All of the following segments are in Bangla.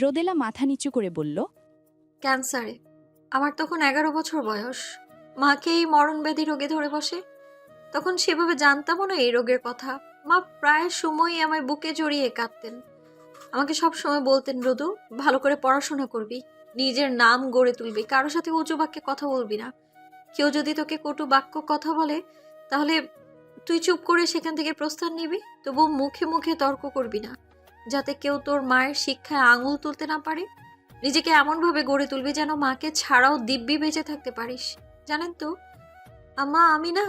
রোদেলা মাথা নিচু করে বলল, ক্যান্সারে। আমার তখন এগারো বছর বয়স। মাকে এই মরণব্যাধি রোগে ধরে বসে। তখন সেভাবে জানতামও না এই রোগের কথা। মা প্রায় সময়ই আমায় বুকে জড়িয়ে কাঁদতেন। আমাকে সব সময় বলতেন, রোদু, ভালো করে পড়াশোনা করবি। নিজের নাম গড়ে তুলবি। কারও সাথে উঁচু বাক্যে কথা বলবি না। কেউ যদি তোকে কটু বাক্য কথা বলে, তাহলে তুই চুপ করে সেখান থেকে প্রস্থান নিবি তবু মুখে মুখে তর্ক করবি না, যাতে কেউ তোর মায়ের শিক্ষায় আঙুল তুলতে না পারে। নিজেকে এমনভাবে গড়ে তুলবি যেন মাকে ছাড়াও দিব্যি বেঁচে থাকতে পারিস। জানেন তো আমা আমি না,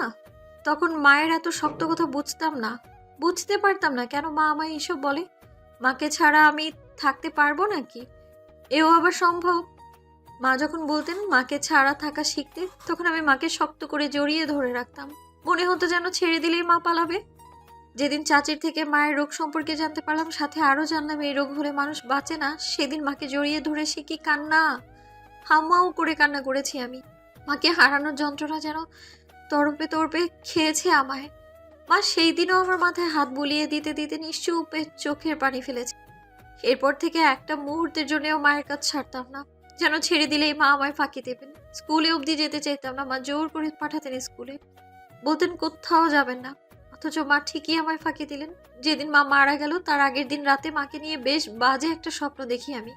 তখন মায়ের এত শক্ত কথা বুঝতাম না। বুঝতে পারতাম না, কেন মা আমায় এসব বলে? মাকে ছাড়া আমি থাকতে পারব নাকি? এও আবার সম্ভব। মা যখন বলতেন মাকে ছাড়া থাকা শিখতে, তখন আমি মাকে শক্ত করে জড়িয়ে ধরে রাখতাম। মনে হতো যেন ছেড়ে দিলেই মা পালাবে। যেদিন চাচির থেকে মায়ের রোগ সম্পর্কে জানতে পারলাম, সাথে আরও জানলাম এই রোগ হলে মানুষ বাঁচে না। সেদিন মাকে জড়িয়ে ধরে সে কি কান্না? হামাও করে কান্না করেছি আমি। মাকে হারানোর যন্ত্রণা যেন তরপে তরপে খেয়েছে আমায়। মা সেই দিনও আমার মাথায় হাত বুলিয়ে দিতে দিতে নিশ্চুপে চোখের পানি ফেলেছে। এরপর থেকে একটা মুহূর্তের জন্যও মায়ের কাছে ছাড়তাম না। যেন ছেড়ে দিলেই মা আমায় ফাঁকি দেবেন। স্কুলে অবধি যেতে চাইতাম না। মা জোর করে পাঠাতেন স্কুলে। বলতেন কোথাও যাবেন না। অথচ মা ঠিকই আমায় ফাঁকি দিলেন। যেদিন মা মারা গেল, তার আগের দিন রাতে মাকে নিয়ে বেশ বাজে একটা স্বপ্ন দেখি আমি।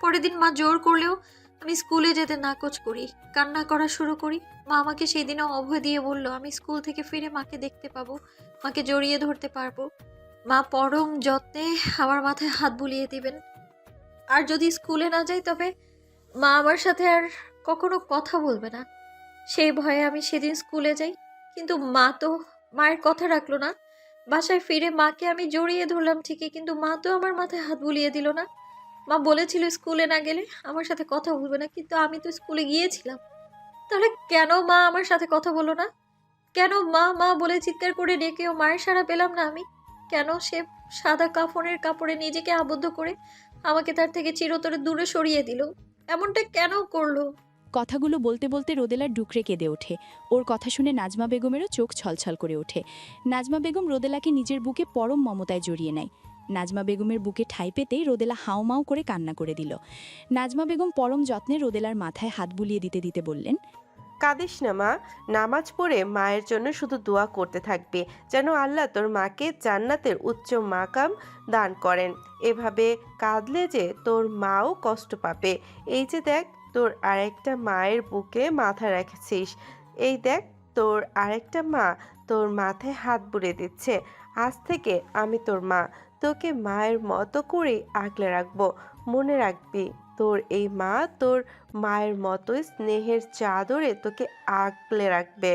পরের দিন মা জোর করলেও আমি স্কুলে যেতে নাকচ করি, কান্না করা শুরু করি। মা আমাকে সেই দিনও অভয় দিয়ে বলল, আমি স্কুল থেকে ফিরে মাকে দেখতে পাবো, মাকে জড়িয়ে ধরতে পারব। মা পরম যত্নে আমার মাথায় হাত বুলিয়ে দিবেন। আর যদি স্কুলে না যাই, তবে মা আমার সাথে আর কখনো কথা বলবে না। সেই ভয়ে আমি সেদিন স্কুলে যাই কিন্তু মা তো মায়ের কথা রাখল না। বাসায় ফিরে মাকে আমি জড়িয়ে ধরলাম ঠিকই, কিন্তু মা তো আমার মাথায় হাত বুলিয়ে দিল না। মা বলেছিল স্কুলে না গেলে আমার সাথে কথা বলবে না, কিন্তু আমি তো স্কুলে গিয়েছিলাম। তাহলে কেন মা আমার সাথে কথা বলো না? কেন মা মা বলে চিৎকার করে ডেকেও মায়ের সারা পেলাম না আমি? কেন সে সাদা কাফনের কাপড়ে নিজেকে আবদ্ধ করে আমাকে তার থেকে চিরতরে দূরে সরিয়ে দিল? এমনটা কেন করল? কথাগুলো বলতে বলতে রোদেলার ডুকরে কেঁদে ওঠে। ওর কথা শুনে নাজমা বেগমেরও চোখ ছলছল করে ওঠে। নাজমা বেগম রোদেলাকে নিজের বুকে পরম মমতায় জড়িয়ে নেয়। নাজমা বেগমের বুকে ঠাই পেতেই রোদেলা হাউমাউ করে কান্না করে দিল। নাজমা বেগম পরম যত্নে রোদেলার মাথায় হাত বুলিয়ে দিতে দিতে বললেন, কাঁদিস না মা, নামাজ পড়ে মায়ের জন্য শুধু দোয়া করতে থাকবে, যেন আল্লাহ তোর মাকে জান্নাতের উচ্চ মাকাম দান করেন। এভাবে কাঁদলে যে তোর মাও কষ্ট পাবে। এই যে দেখ তোর আরেকটা মায়ের বুকে মাথা রেখেছিস। এই দেখ, তোর আরেকটা মা তোর মাথায় হাত বুড়ে দিচ্ছে। আজ থেকে আমি তোর মা। তোকে মায়ের মতো করে আগলে রাখব। মনে রাখবি, তোর এই মা তোর মায়ের মতোই স্নেহের চাদরে তোকে আগলে রাখবে।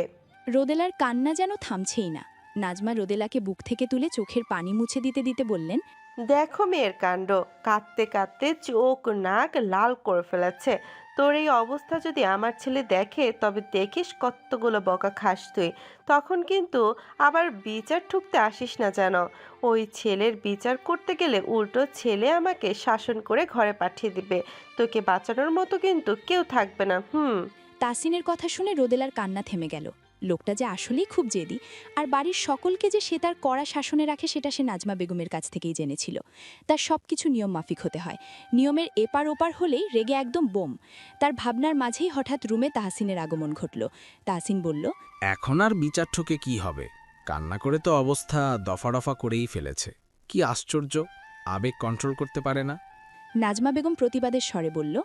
রোদেলার কান্না যেন থামছেই না। নাজমা রোদেলাকে বুক থেকে তুলে চোখের পানি মুছে দিতে দিতে বললেন দেখো মেয়ের কাণ্ড। কাঁদতে কাঁদতে চোখ নাক লাল করে ফেলেছে। তোর এই অবস্থা যদি আমার ছেলে দেখে, তবে দেখিস কতগুলো বকা খাস তুই। তখন কিন্তু আবার বিচার ঠুকতে আসিস না যেন। ওই ছেলের বিচার করতে গেলে উল্টো ছেলে আমাকে শাসন করে ঘরে পাঠিয়ে দিবে। তোকে বাঁচানোর মতো কিন্তু কেউ থাকবে না। হুম। তাসিনের কথা শুনে রোদেলার কান্না থেমে গেল। লোকটা যে আসলেই খুব জেদি। আর বাড়ির সকলকে যে সে তার কড়া শাসনে রাখে সেটা সে নাজমা বেগমের কাছ থেকেই জেনেছিল। তার সব কিছু নিয়ম মাফিক হতে হয়। নিয়মের এপার ওপার হলেই রেগে একদম বোম। তার ভাবনার মাঝেই হঠাৎ রুমে তাহসিনের আগমন ঘটল। তাহসিন বলল এখন আর বিচার ঠকে কি হবে? কান্না করে তো অবস্থা দফা রফা করেই ফেলেছে। কি আশ্চর্য! আবেগ কন্ট্রোল করতে পারে না। নাজমা বেগম প্রতিবাদের স্বরে বলল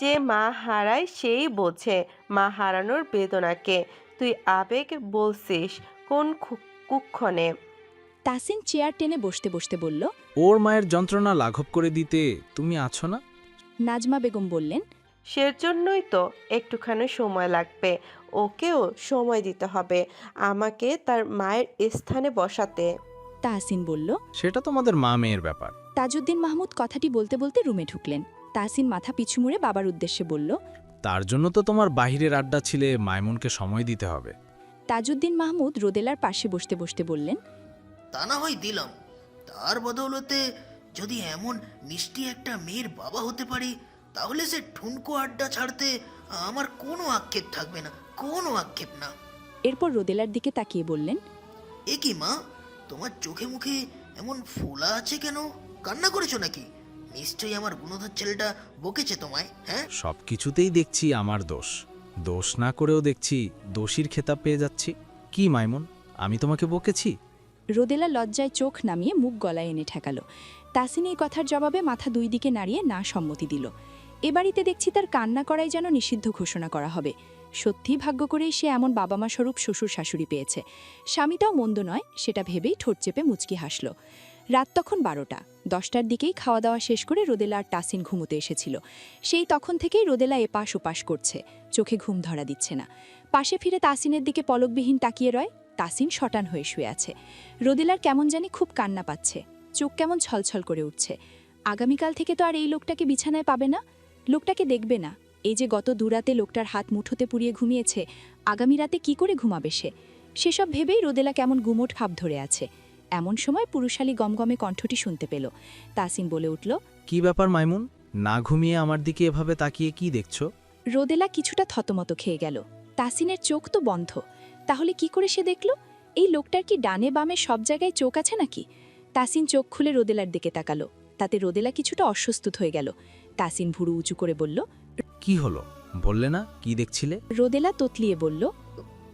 যে মা হারায় সেই বোঝে মা হারানোর বেদনাকে। তুই আবেগ বলছিস কোন কুক্ষণে? তাসিন চেয়ার টেনে বসতে বসতে বলল ওর মায়ের যন্ত্রণা লাঘব করে দিতে তুমি আছো না? নাজমা বেগম বললেন সেজন্যই তো একটুখানি সময় লাগবে ওকেও সময় দিতে হবে আমাকে তার মায়ের স্থানে বসাতে। তাহসিন বলল সেটা তোমাদের মা মেয়ের ব্যাপার। তাজউদ্দিন মাহমুদ কথাটি বলতে বলতে রুমে ঢুকলেন। তাহসিন মাথা পিছু মুড়ে বাবার উদ্দেশ্যে বলল তার জন্য তো তোমার বাহিরের আড্ডা ছিলে মাইমুনকে সময় দিতে হবে। তাজউদ্দিন মাহমুদ রোদেলার পাশে বসতে বসতে বললেন তা না হয় দিলাম। তার বদৌলতে যদি এমন মিষ্টি একটা মেয়ের বাবা হতে পারি তাহলে সে ঠুনকো আড্ডা ছাড়তে আমার কোনো আক্ষেপ থাকবে না কোনো আক্ষেপ না। এরপর রোদেলার দিকে তাকিয়ে বললেন এ কি মা তোমার চোখে মুখে এমন ফোলা আছে কেন? কান্না করেছ নাকি? নিশ্চয়ই আমার গুণধর ছেলেটা বকেছে তোমায় হ্যাঁ? সব কিছুতেই দেখছি আমার দোষ। দোষ না করেও দেখছি দোষীর খেতাব পেয়ে যাচ্ছি। কি মাইমুন? আমি তোমাকে বকেছি? রোদেলা লজ্জায় চোখ নামিয়ে মুখ গলায় এনে ঠেকালো। তাসিন এই কথার জবাবে মাথা দুই দিকে নাড়িয়ে না সম্মতি দিল। এ বাড়িতে দেখছি তার কান্না করাই যেন নিষিদ্ধ ঘোষণা করা হবে। সত্যি ভাগ্য করেই সে এমন বাবা মা স্বরূপ শ্বশুর শাশুড়ি পেয়েছে স্বামীটাও মন্দ নয় সেটা ভেবেই ঠোঁট চেপে মুচকি হাসল। রাত তখন বারোটা। দশটার দিকেই খাওয়া দাওয়া শেষ করে রোদেলা আর টাসিন ঘুমোতে এসেছিল। সেই তখন থেকেই রোদেলা এপাশ ওপাশ করছে। চোখে ঘুম ধরা দিচ্ছে না। পাশে ফিরে তাসিনের দিকে পলকবিহীন তাকিয়ে রয়, তাসিন শটান হয়ে শুয়ে আছে। রোদেলার কেমন জানি খুব কান্না পাচ্ছে। চোখ কেমন ছলছল করে উঠছে। আগামীকাল থেকে তো আর এই লোকটাকে বিছানায় পাবে না? লোকটাকে দেখবে না। এই যে গত দুরাতে লোকটার হাত মুঠোতে পুড়িয়ে ঘুমিয়েছে, আগামী রাতে কি করে ঘুমাবে সে? সেসব ভেবেই রোদেলা কেমন গুমোট ভাব ধরে আছে। এমন সময় পুরুষালী গমগমে কণ্ঠটি শুনতে পেল। তাসিম বলে উঠল কি ব্যাপার মাইমুন? না ঘুমিয়ে আমার দিকে এভাবে তাকিয়ে কি দেখছ? রোদেলা কিছুটা থতমত খেয়ে গেল। তাসিনের চোখ তো বন্ধ। তাহলে কি করে সে দেখল? এই লোকটার কি ডানে বামে সব জায়গায় চোখ আছে নাকি? তাসিন চোখ খুলে রোদেলার দিকে তাকালো। তাতে রোদেলা কিছুটা অস্বস্তুত হয়ে গেল। তাসিন ভুরু উঁচু করে বলল কি হলো? বললে না? কি দেখছিলে? রোদেলা তোতলিয়ে বলল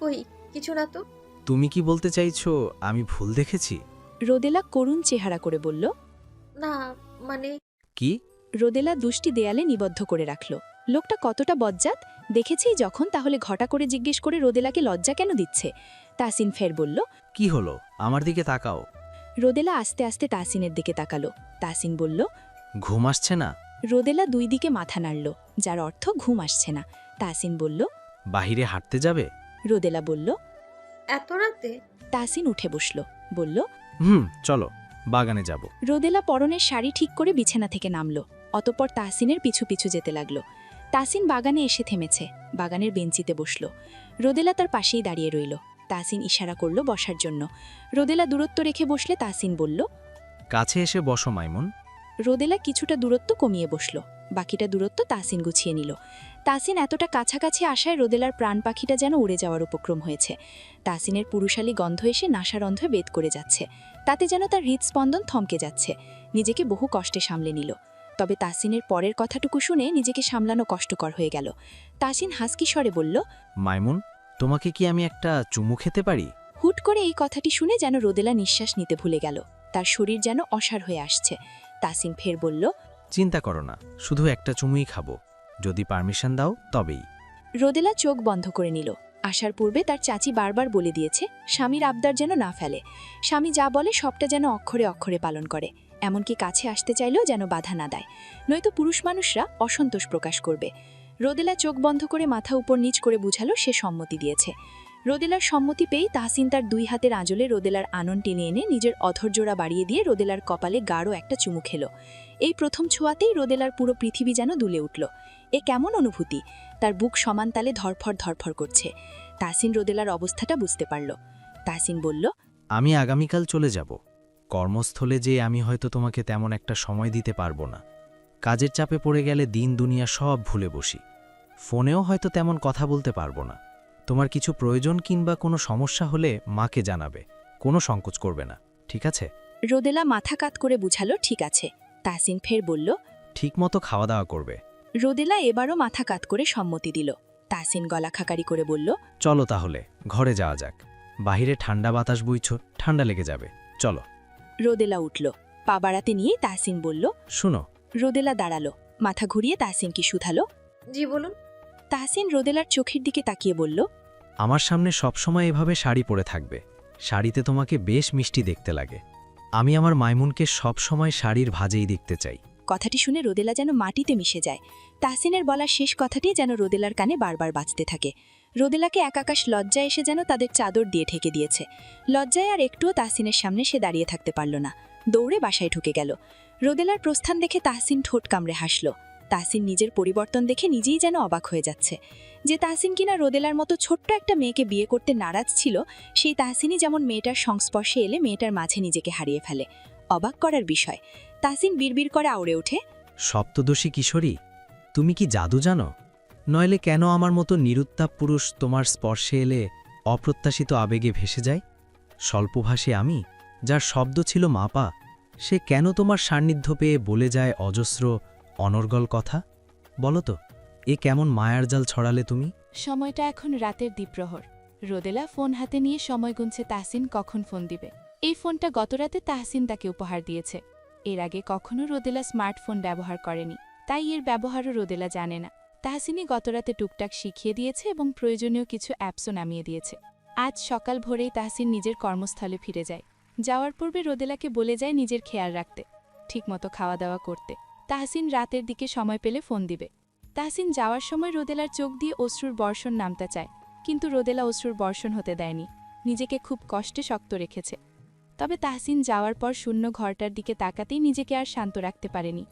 কই কিছু না তো? তুমি কি বলতে চাইছো? আমি ভুল দেখেছি? রোদেলা করুণ চেহারা করে বলল না মানে? কি? রোদেলা দুষ্টি দেয়ালে নিবদ্ধ করে রাখল। লোকটা কতটা বজ্জাত দেখেছি যখন তাহলে ঘটা করে জিজ্ঞেস করে রোদেলাকে লজ্জা কেন দিচ্ছে? তাসিন ফের বলল কি হলো? আমার দিকে তাকাও। রোদেলা আস্তে আস্তে তাসিনের দিকে তাকালো। তাসিন বলল ঘুম আসছে না? রোদেলা দুই দিকে মাথা নাড়ল যার অর্থ ঘুম আসছে না। তাসিন বলল বাহিরে হাঁটতে যাবে? রোদেলা বলল এত রাতে? তাসিন উঠে বসল বলল হুম চলো বাগানে যাব। রোদেলা পরনের শাড়ি ঠিক করে বিছানা থেকে নামল। অতপর তাসিনের পিছু পিছু যেতে লাগল। তাসিন বাগানে এসে থেমেছে বাগানের বেঞ্চিতে বসল। রোদেলা তার পাশেই দাঁড়িয়ে রইল। তাসিন ইশারা করল বসার জন্য। রোদেলা দূরত্ব রেখে বসলে তাসিন বলল কাছে এসে বসো মাইমুন। রোদেলা কিছুটা দূরত্ব কমিয়ে বসল। বাকিটা দূরত্ব তাসিন গুছিয়ে নিল। তাসিন এতটা কাছাকাছি আসায় রোদেলার প্রাণ পাখিটা যেন উড়ে যাওয়ার উপক্রম হয়েছে। তাসিনের পুরুষালী গন্ধ এসে নাসারন্ধে বেদ করে যাচ্ছে। তাতে যেন তার হৃদস্পন্দন থমকে যাচ্ছে। নিজেকে বহু কষ্টে সামলে নিল। তবে তাসিনের পরের কথাটুকু শুনে নিজেকে সামলানো কষ্টকর হয়ে গেল। তাসিন হাসকি স্বরে বলল মাইমুন তোমাকে কি আমি একটা চুমু খেতে পারি? হুট করে এই কথাটি শুনে যেন রোদেলা নিঃশ্বাস নিতে ভুলে গেল। তার শরীর যেন অসার হয়ে আসছে। তাসিন ফের বলল চিন্তা করো না, শুধু একটা চুমুই খাব। যদি পারমিশন দাও, তবেই। রোদেলা চোখ বন্ধ করে নিল। আসার পূর্বে তার চাচি বারবার বলে দিয়েছে, স্বামীর আবদার যেন না ফেলে। স্বামী যা বলে, সবটা যেন অক্ষরে অক্ষরে পালন করে। এমনকি কাছে আসতে চাইলেও যেন বাধা না দেয়। নয়তো পুরুষ মানুষরা অসন্তোষ প্রকাশ করবে। রোদেলা চোখ বন্ধ করে মাথা উপর নিচ করে বুঝালো, সে সম্মতি দিয়েছে। রোদেলার সম্মতি পেয়েই তাহসিন তার দুই হাতের আঁচলে রোদেলার আনন টেনে এনে নিজের অধৈর্যরা বাড়িয়ে দিয়ে রোদেলার কপালে গাঢ় একটা চুমু খেল। এই প্রথম ছোঁয়াতেই রোদেলার পুরো পৃথিবী যেন দুলে উঠল। এ কেমন অনুভূতি? তার বুক সমান তালে ধরফর ধরফর করছে। তাসিন রোদেলার অবস্থাটা বুঝতে পারল। তাসিন বলল আমি আগামীকাল চলে যাব। কর্মস্থলে যে আমি হয়তো তোমাকে তেমন একটা সময় দিতে পারব না। কাজের চাপে পড়ে গেলে দিন দুনিয়া সব ভুলে বসি। ফোনেও হয়তো তেমন কথা বলতে পারব না। তোমার কিছু প্রয়োজন কিংবা কোনো সমস্যা হলে মাকে জানাবে। কোনো সংকোচ করবে না। ঠিক আছে? রোদেলা মাথা কাত করে বুঝালো ঠিক আছে। তাসিন ফের বলল ঠিকমতো খাওয়া দাওয়া করবে। রোদেলা এবারও মাথা কাত করে সম্মতি দিল। তাসিন গলা খাকারি করে বলল চলো তাহলে ঘরে যাওয়া যাক। বাহিরে ঠান্ডা বাতাস বইছ ঠান্ডা লেগে যাবে। চলো। রোদেলা উঠল। পা বাড়াতে নিয়ে তাসিন বলল শুনো। রোদেলা দাঁড়াল। মাথা ঘুরিয়ে তাসিনকে শুধালো। জি বলুন। তাহসিন রোদেলার চোখের দিকে তাকিয়ে বলল আমার সামনে সবসময় এভাবে শাড়ি পরে থাকবে। শাড়িতে তোমাকে বেশ মিষ্টি দেখতে লাগে। আমি আমার মাইমুনকে সব সময় শাড়ির ভাজেই দেখতে চাই। কথাটি শুনে রোদেলা যেন মাটিতে মিশে যায়। তাহসিনের বলার শেষ কথাটি যেন রোদেলার কানে বারবার বাঁচতে থাকে। রোদেলাকে একাকাশ লজ্জায় এসে যেন তাদের চাদর দিয়ে ঠেকে দিয়েছে। লজ্জায় আর একটুও তাহসিনের সামনে সে দাঁড়িয়ে থাকতে পারল না। দৌড়ে বাসায় ঢুকে গেল। রোদেলার প্রস্থান দেখে তাহসিন ঠোঁট কামড়ে হাসল। তাহসিন নিজের পরিবর্তন দেখে নিজেই যেন অবাক হয়ে যাচ্ছে। যে তাহসিন কিনা রোদেলার মতো ছোট্ট একটা মেয়েকে বিয়ে করতে নারাজ ছিল, সেই তাহসিনই যেমন মেয়েটার সংস্পর্শে এলে মেয়েটার মাঝে নিজেকে হারিয়ে ফেলে। অবাক করার বিষয়। তাসিন বিড়বিড় করে আউড়ে ওঠে সপ্তদোষী কিশোরী, তুমি কি জাদু জানো? নইলে কেন আমার মতো নিরুত্তাপ পুরুষ তোমার স্পর্শে এলে অপ্রত্যাশিত আবেগে ভেসে যায়? স্বল্পভাষী আমি, যার শব্দ ছিল মাপা, সে কেন তোমার সান্নিধ্য পেয়ে বলে যায় অজস্র অনর্গল কথা? বলো তো, এ কেমন মায়ার জাল ছড়ালে তুমি? সময়টা এখন রাতের দ্বীপ্রহর। রোদেলা ফোন হাতে নিয়ে সময় গুনছে তাহসিন কখন ফোন দিবে। এই ফোনটা গতরাতে তাহসিন তাকে উপহার দিয়েছে। এর আগে কখনো রোদেলা স্মার্টফোন ব্যবহার করেনি, তাই এর ব্যবহারও রোদেলা জানে না। তাহসিনই গতরাতে টুকটাক শিখিয়ে দিয়েছে এবং প্রয়োজনীয় কিছু অ্যাপসও নামিয়ে দিয়েছে। আজ সকাল ভোরেই তাহসিন নিজের কর্মস্থলে ফিরে যায়। যাওয়ার পূর্বে রোদেলাকে বলে যায় নিজের খেয়াল রাখতে, ঠিকমতো খাওয়া দাওয়া করতে। তাহসিন রাতের দিকে সময় পেলে ফোন দিবে। তাহসিন যাওয়ার সময় রোদেলার চোখ দিয়ে অশ্রুর বর্ষণ নামতে চায়, কিন্তু রোদেলা অশ্রুর বর্ষণ হতে দেয়নি, নিজেকে খুব কষ্টে শক্ত রেখেছে। তবে তাহসিন যাওয়ার পর শূন্য ঘরটার দিকে তাকাতেই নিজেকে আর শান্ত রাখতে পারেনি।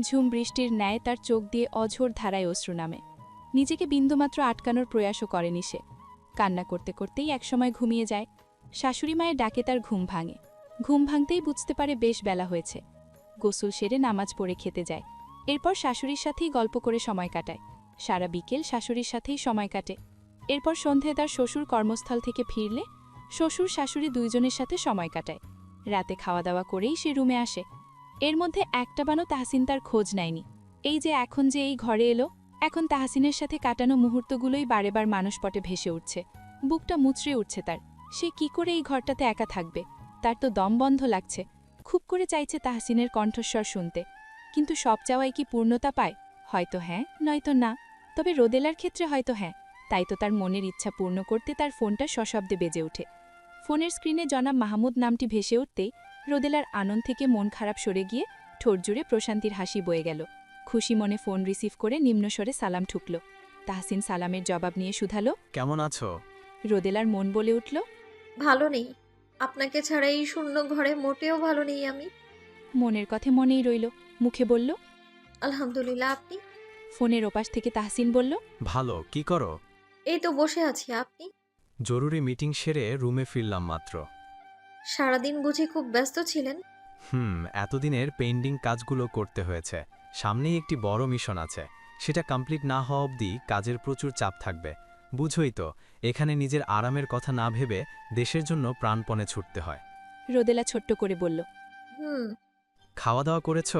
ঝুম বৃষ্টির ন্যায় তার চোখ দিয়ে অঝোর ধারায় অশ্রু নামে। নিজেকে বিন্দুমাত্র আটকানোর প্রয়াসও করেনি সে। কান্না করতে করতেই একসময় ঘুমিয়ে যায়। শাশুড়ি মায়ের ডাকে তার ঘুম ভাঙে। ঘুম ভাঙতেই বুঝতে পারে বেশ বেলা হয়েছে। গোসল সেরে নামাজ পড়ে খেতে যায়। এরপর শাশুড়ির সাথেই গল্প করে সময় কাটায়। সারা বিকেল শাশুড়ির সাথেই সময় কাটে। এরপর সন্ধে তার শ্বশুর কর্মস্থল থেকে ফিরলে শ্বশুর শাশুড়ি দুইজনের সাথে সময় কাটায়। রাতে খাওয়া দাওয়া করেই সে রুমে আসে। এর মধ্যে একটা বানো তাহসিন তার খোঁজ নেয়নি। এই যে এখন যে এই ঘরে এলো, এখন তাহসিনের সাথে কাটানো মুহূর্তগুলোই বারেবার মানসপটে ভেসে উঠছে। বুকটা মুচড়ে উঠছে তার। সে কি করে এই ঘরটাতে একা থাকবে? তার তো দম বন্ধ লাগছে। খুব করে চাইছে তাহসিনের কণ্ঠস্বর শুনতে। কিন্তু সব চাওয়াই কি পূর্ণতা পায়? হয়তো হ্যাঁ নয়তো না। তবে রোদেলার ক্ষেত্রে হয়তো হ্যাঁ। তাই তো তার মনের ইচ্ছা পূর্ণ করতে তার ফোনটা সশব্দে বেজে ওঠে। ফোনের স্ক্রিনে জনাব মাহমুদ নামটি ভেসে উঠতেই রোদেলার আনন্দ থেকে মন খারাপ সরে গিয়ে ঠোঁট জুড়ে প্রশান্তির হাসি বয়ে গেল। খুশি মনে ফোন রিসিভ করে নিম্নস্বরে সালাম ঠুকল। তাহসিন সালামের জবাব নিয়ে শুধালো কেমন আছো? রোদেলার মন বলে উঠল ভালো নেই। আপনাকে ছাড়া এই শূন্য ঘরে মোটেও ভালো নেই আমি। মনের কথা মনেই রইল। মুখে বলল আলহামদুলিল্লাহ আপনি? ফোনের ওপাশ থেকে তাহসিন বলল ভালো কি করো? এই তো বসে আছি আপনি? জরুরি মিটিং সেরে রুমে ফিরলাম মাত্র। সারাদিন বুঝি খুব ব্যস্ত ছিলেন? হুম এতদিনের পেন্ডিং কাজগুলো করতে হয়েছে। সামনেই একটি বড় মিশন আছে। সেটা কমপ্লিট না হওয়া অবধি কাজের প্রচুর চাপ থাকবে। বুঝোই তো এখানে নিজের আরামের কথা না ভেবে দেশের জন্য প্রাণপণে ছুটতে হয়। রোদেলা ছোট্ট করে বলল হুম। খাওয়া দাওয়া করেছ?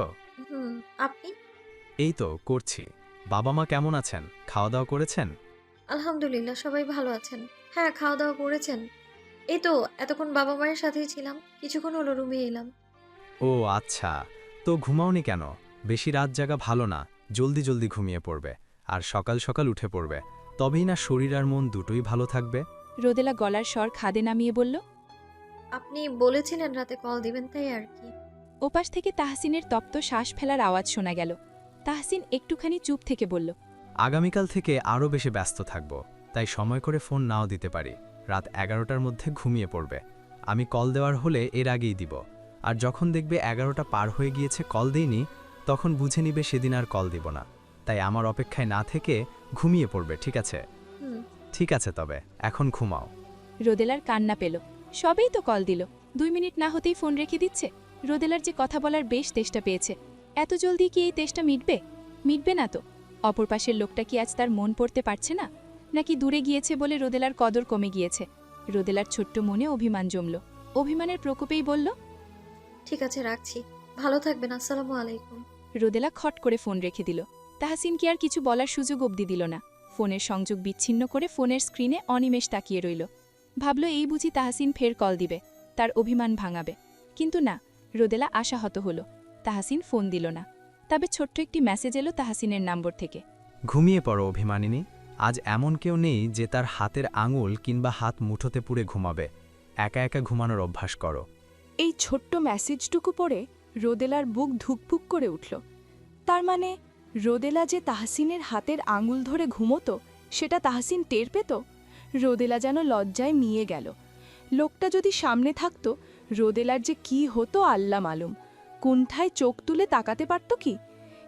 হুম আপনি? এই তো করছি। বাবা মা কেমন আছেন? খাওয়া দাওয়া করেছেন? আলহামদুলিল্লাহ সবাই ভালো আছেন। হ্যাঁ খাওয়া দাওয়া করেছেন। এই তো এতক্ষণ বাবা মায়ের সাথেই ছিলাম। কিছুক্ষণ হলো রুমে এলাম। ও আচ্ছা। তো ঘুমাওনি কেন? বেশি রাত জাগা ভালো না। জলদি জলদি ঘুমিয়ে পড়বে। আর সকাল সকাল উঠে পড়বে। তবেই না শরীর আর মন দুটোই ভালো থাকবে? রোদেলা গলার স্বর খাদে নামিয়ে বলল আপনি বলেছিলেন রাতে কল দিবেন তাই আর কি। ওপাশ থেকে তাহসিনের তপ্ত শ্বাস ফেলার আওয়াজ শোনা গেল। তাহসিন একটুখানি চুপ থেকে বলল আগামীকাল থেকে আরও বেশি ব্যস্ত থাকব তাই সময় করে ফোন নাও দিতে পারি। রাত এগারোটার মধ্যে ঘুমিয়ে পড়বে। আমি কল দেওয়ার হলে এর আগেই দিব। আর যখন দেখবে এগারোটা পার হয়ে গিয়েছে কল দিইনি তখন বুঝে নিবে সেদিন আর কল দিব না। তাই আমার অপেক্ষায় না থেকে ঘুমিয়ে পড়বে ঠিক আছে? ঠিক আছে তবে এখন ঘুমাও। রোদেলার কান্না পেল। সবেই তো কল দিল। দুই মিনিট না হতেই ফোন রেখে দিচ্ছে। রোদেলার যে কথা বলার বেশ তেষ্টা পেয়েছে। এত জলদি কি এই তেষ্টা মিটবে? মিটবে না তো। অপর পাশের লোকটা কি আজ তার মন পড়তে পারছে না? নাকি দূরে গিয়েছে বলে রোদেলার কদর কমে গিয়েছে? রোদেলার ছোট্ট মনে অভিমান জমল। অভিমানের প্রকোপেই বলল ঠিক আছে রাখছি। ভালো থাকবেন আসসালামু আলাইকুম। রোদেলা খট করে ফোন রেখে দিল। তাহসিন কি আর কিছু বলার সুযোগ অবধি দিল না। ফোনের সংযোগ বিচ্ছিন্ন করে ফোনের স্ক্রিনে অনিমেষ তাকিয়ে রইল। ভাবল এই বুঝি তাহসিন ফের কল দিবে তার অভিমান ভাঙাবে। কিন্তু না রোদেলা আশাহত হল। তাহাসিন ফোন দিল না। তবে ছোট্ট একটি মেসেজ এলো তাহাসিনের নম্বর থেকে। ঘুমিয়ে পড়ো অভিমানিনী। আজ এমন কেউ নেই যে তার হাতের আঙুল কিংবা হাত মুঠোতে পুড়ে ঘুমাবে। একা একা ঘুমানোর অভ্যাস করো। এই ছোট্ট মেসেজটুকু পড়ে রোদেলার বুক ধুকপুক করে উঠল। তার মানে রোদেলা যে তাহসিনের হাতের আঙুল ধরে ঘুমোতো, সেটা তাহসিন টের পেত? রোদেলা যেন লজ্জায় মিয়ে গেল। লোকটা যদি সামনে থাকতো, রোদেলার যে কি হতো আল্লা মালুম। কুণ্ঠায় চোখ তুলে তাকাতে পারত কি?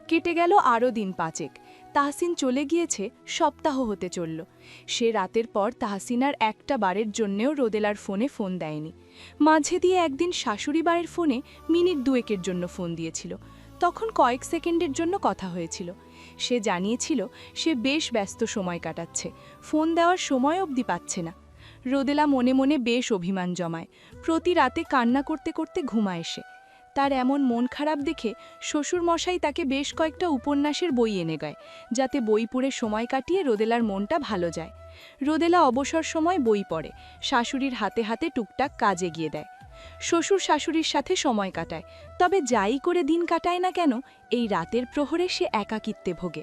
কেটে গেল আরও দিন পাঁচেক। তাহসিন চলে গিয়েছে, সপ্তাহ হতে চলল। সে রাতের পর তাহসিন আর একটা বারের জন্যেও রোদেলার ফোনে ফোন দেয়নি। মাঝে দিয়ে একদিন শাশুড়ি বাড়ির ফোনে মিনিট দুয়েকের জন্য ফোন দিয়েছিল। তখন কয়েক সেকেন্ডের জন্য কথা হয়েছিল। সে জানিয়েছিল, সে বেশ ব্যস্ত সময় কাটাচ্ছে, ফোন দেওয়ার সময় অবধি পাচ্ছে না। রোদেলা মনে মনে বেশ অভিমান জমায়, প্রতি রাতে কান্না করতে করতে ঘুমায় সে। তার এমন মন খারাপ দেখে শ্বশুরমশাই তাকে বেশ কয়েকটা উপন্যাসের বই এনে গায় যাতে বই পড়ে সময় কাটিয়ে রোদেলার মনটা ভালো যায়। রোদেলা অবসর সময় বই পড়ে, শাশুড়ির হাতে হাতে টুকটাক কাজে গিয়ে দেয়। শ্বশুর শাশুড়ির সাথে সময় কাটায়। তবে যাই করে দিন কাটায় না কেন, এই রাতের প্রহরে সে একাকিত্বে ভোগে।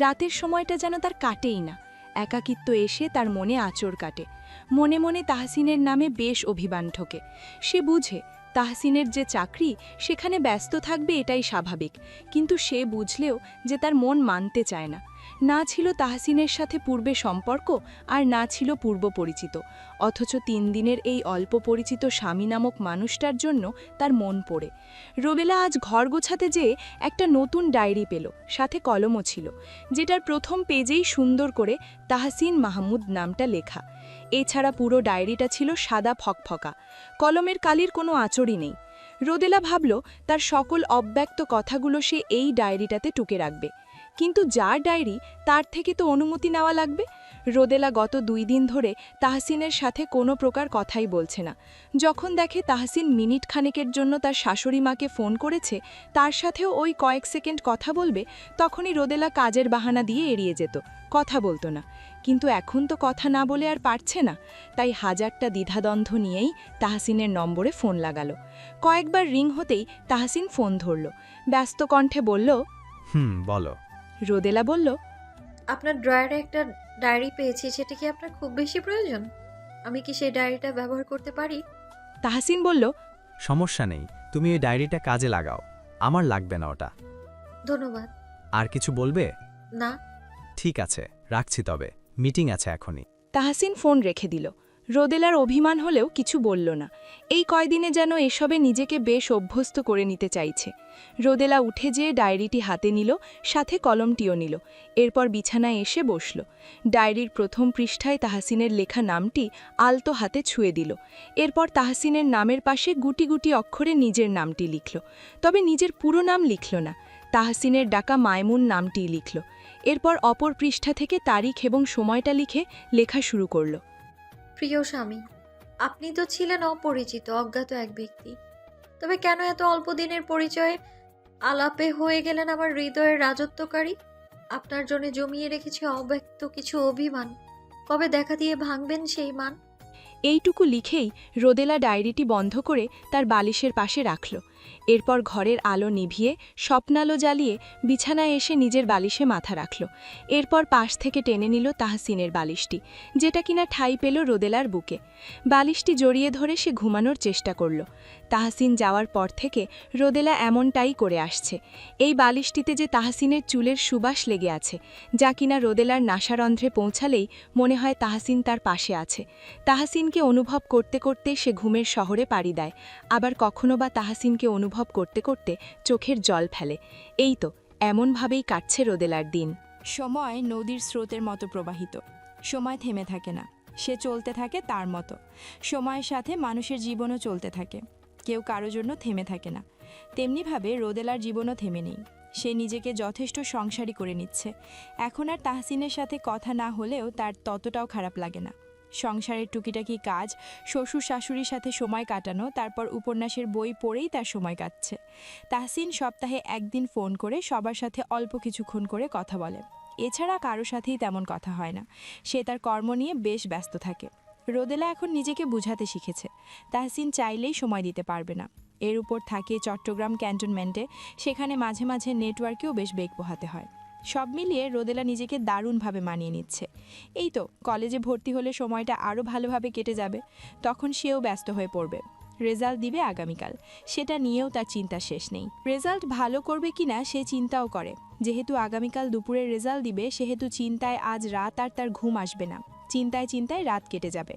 রাতের সময়টা যেন তার কাটেই না। একাকিত্ব এসে তার মনে আচর কাটে। মনে মনে তাহসিনের নামে বেশ অভিমান ঠোকে। সে বুঝে, তাহসিনের যে চাকরি, সেখানে ব্যস্ত থাকবে এটাই স্বাভাবিক। কিন্তু সে বুঝলেও যে তার মন মানতে চায় না। না ছিল তাহসিনের সাথে পূর্বে সম্পর্ক আর না ছিল পূর্ব পরিচিত, অথচ তিন দিনের এই অল্প পরিচিত স্বামী নামক মানুষটার জন্য তার মন পড়ে। রোবেলা আজ ঘর গোছাতে যেয়ে একটা নতুন ডায়েরি পেল, সাথে কলমও ছিল, যেটার প্রথম পেজেই সুন্দর করে তাহসিন মাহমুদ নামটা লেখা। এছাড়া পুরো ডায়েরিটা ছিল সাদা ফকফকা, কলমের কালির কোনো আচরই নেই। রোদেলা ভাবল, তার সকল অব্যক্ত কথাগুলো সে এই ডায়েরিটাতে টুকে রাখবে। কিন্তু যার ডায়েরি, তার থেকে তো অনুমতি নেওয়া লাগবে। রোদেলা গত দুই দিন ধরে তাহসিনের সাথে কোনো প্রকার কথাই বলছে না। যখন দেখে তাহসিন মিনিট খানেকের জন্য তার শাশুড়ি মাকে ফোন করেছে, তার সাথেও ওই কয়েক সেকেন্ড কথা বলবে, তখনই রোদেলা কাজের বাহানা দিয়ে এড়িয়ে যেত, কথা বলতো না। কিন্তু এখন তো কথা না বলে আর পারছে না, তাই হাজারটা দ্বিধাদ্বন্দ্ব নিয়েই তাহসিনের নম্বরে ফোন লাগালো। কয়েকবার রিং হতেই তাহসিন ফোন ধরল, ব্যস্ত কণ্ঠে বলল, হুম, বলো। রোদেলা বলল আপনার ড্রয়ারে একটা ডায়েরি পেয়েছি সেটা কি আপনার খুব বেশি প্রয়োজন? আমি কি সেই ডায়েরিটা ব্যবহার করতে পারি? তাহসিন বলল সমস্যা নেই তুমি এই ডায়েরিটা কাজে লাগাও আমার লাগবে না ওটা। ধন্যবাদ। আর কিছু বলবে? না। ঠিক আছে রাখছি তবে মিটিং আছে এখনই। তাহসিন ফোন রেখে দিল। রোদেলার অভিমান হলেও কিছু বলল না। এই কয়দিনে যেন এসবে নিজেকে বেশ অভ্যস্ত করে নিতে চাইছে। রোদেলা উঠে যেয়ে ডায়েরিটি হাতে নিল, সাথে কলমটিও নিল। এরপর বিছানায় এসে বসল। ডায়েরির প্রথম পৃষ্ঠায় তাহসিনের লেখা নামটি আলতো হাতে ছুঁয়ে দিল। এরপর তাহসিনের নামের পাশে গুটি গুটি অক্ষরে নিজের নামটি লিখল। তবে নিজের পুরো নাম লিখল না। তাহসিনের ডাকা মায়মুন নামটিই লিখল। এরপর অপর পৃষ্ঠা থেকে তারিখ এবং সময়টা লিখে লেখা শুরু করল। প্রিয় স্বামী, আপনি তো ছিলেন অপরিচিত, অজ্ঞাত এক ব্যক্তি। তবে কেন এত অল্প দিনের পরিচয়ে আলাপে হয়ে গেলেন আমার হৃদয়ের রাজত্বকারী? আপনার জন্য জমিয়ে রেখেছে অব্যক্ত কিছু অভিমান। কবে দেখা দিয়ে ভাঙবেন সেই মান? এইটুকু লিখেই রোদেলা ডায়েরিটি বন্ধ করে তার বালিশের পাশে রাখল। এরপর ঘরের আলো নিভিয়ে স্বপ্নালো জ্বালিয়ে বিছানায় এসে নিজের বালিশে মাথা রাখল। এরপর পাশ থেকে টেনে নিল তাহসিনের বালিশটি, যেটা কিনা ঠাই পেল রোদেলার বুকে। বালিশটি জড়িয়ে ধরে সে ঘুমানোর চেষ্টা করল। তাহসিন যাওয়ার পর থেকে রোদেলা এমনটাই করে আসছে। এই বালিশটিতে যে তাহসিনের চুলের সুবাস লেগে আছে, যা কিনা রোদেলার নাসারন্ধ্রে পৌঁছালেই মনে হয় তাহসিন তার পাশে আছে। তাহসিনকে অনুভব করতে করতে সে ঘুমের শহরে পাড়ি দেয়। আবার কখনো বা তাহসিনকে অনুভব করতে করতে চোখের জল ফেলে। এই তো, এমনভাবেই কাটছে রোদেলার দিন। সময় নদীর স্রোতের মতো প্রবাহিত। সময় থেমে থাকে না। সে চলতে থাকে তার মতো। সময়ের সাথে মানুষের জীবনও চলতে থাকে। কেউ কারও জন্য থেমে থাকে না। তেমনিভাবে রোদেলার জীবনও থেমে নেই। সে নিজেকে যথেষ্ট সংসারী করে নিচ্ছে। এখন আর তাহসিনের সাথে কথা না হলেও তার ততটাও খারাপ লাগে না। সংসারের টুকিটাকি কাজ, শ্বশুর শাশুড়ির সাথে সময় কাটানো, তারপর উপন্যাসের বই পড়েই তার সময় কাটছে। তাহসিন সপ্তাহে একদিন ফোন করে সবার সাথে অল্প কিছুক্ষণ করে কথা বলে। এছাড়া কারও সাথেই তেমন কথা হয় না। সে তার কর্ম নিয়ে বেশ ব্যস্ত থাকে। রোদেলা এখন নিজেকে বুঝাতে শিখেছে। তাহসিন চাইলেই সময় দিতে পারবে না। এর উপর থাকে চট্টগ্রাম ক্যান্টনমেন্টে, সেখানে মাঝে মাঝে নেটওয়ার্কেও বেশ বেগ পোহাতে হয়। সব মিলিয়ে রোদেলা নিজেকে দারুণভাবে মানিয়ে নিচ্ছে। এই তো, কলেজে ভর্তি হলে সময়টা আরও ভালোভাবে কেটে যাবে, তখন সেও ব্যস্ত হয়ে পড়বে। রেজাল্ট দিবে আগামীকাল, সেটা নিয়েও তার চিন্তা শেষ নেই। রেজাল্ট ভালো করবে কিনা সে চিন্তাও করে। যেহেতু আগামীকাল দুপুরে রেজাল্ট দিবে, সেহেতু চিন্তায় আজ রাত আর তার ঘুম আসবে না। চিন্তায় চিন্তায় রাত কেটে যাবে।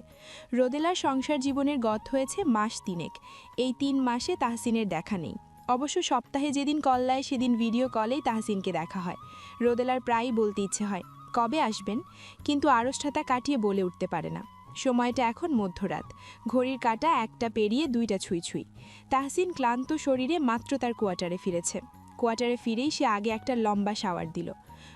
রোদেলার সংসার জীবনের গত হয়েছে মাস তিনেক। এই তিন মাসে তাহসিনের দেখা নেই। অবশ্য সপ্তাহে যেদিন কল দেয়, সেদিন ভিডিও কলেই তাহসিনকে দেখা হয়। রোদেলার প্রায়ই বলতে ইচ্ছে হয়, কবে আসবেন? কিন্তু আড়ষ্ঠাতা কাটিয়ে বলে উঠতে পারে না। সময়টা এখন মধ্যরাত। ঘড়ির কাঁটা একটা পেরিয়ে দুইটা ছুঁই ছুঁই। তাহসিন ক্লান্ত শরীরে মাত্র তার কোয়ার্টারে ফিরেছে। কোয়ার্টারে ফিরেই সে আগে একটা লম্বা শাওয়ার দিল।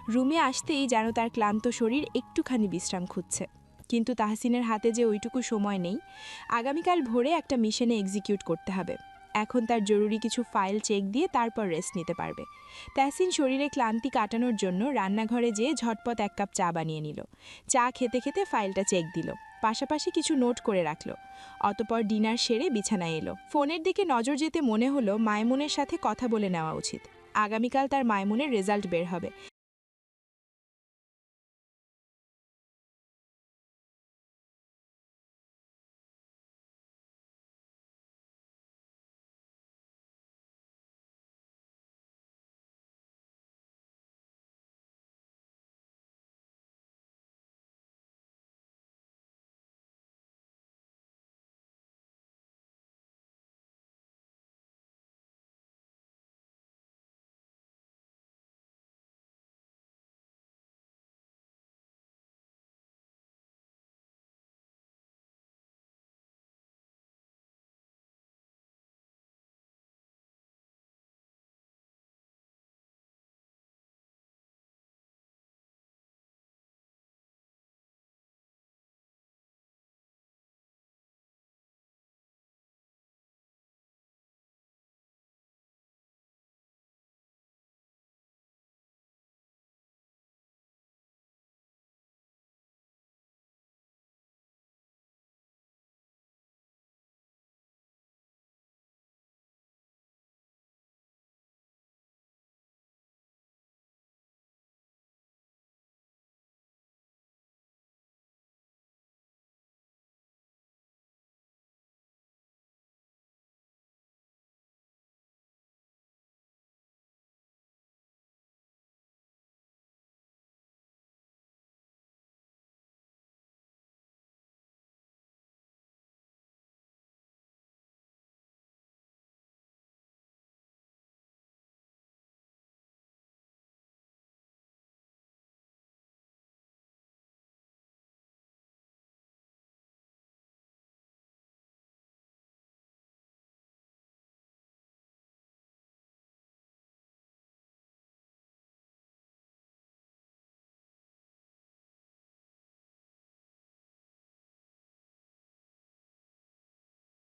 রুমে আসতেই যেন তার ক্লান্ত শরীর একটুখানি বিশ্রাম খুঁজছে। কিন্তু তাহসিনের হাতে যে ওইটুকু সময় নেই, আগামীকাল ভোরে একটা মিশনে এক্সিকিউট করতে হবে। এখন তার জরুরি কিছু ফাইল চেক দিয়ে তারপর রেস্ট নিতে পারবে। তাহসিন শরীরে ক্লান্তি কাটানোর জন্য রান্নাঘরে যেয়ে ঝটপট এক কাপ চা বানিয়ে নিল। চা খেতে খেতে ফাইলটা চেক দিল। পাশাপাশি কিছু নোট করে রাখল। অতপর ডিনার সেরে বিছানায় এলো। ফোনের দিকে নজর যেতে মনে হলো মায়মুনের সাথে কথা বলে নেওয়া উচিত। আগামীকাল তার মায়মুনের রেজাল্ট বের হবে।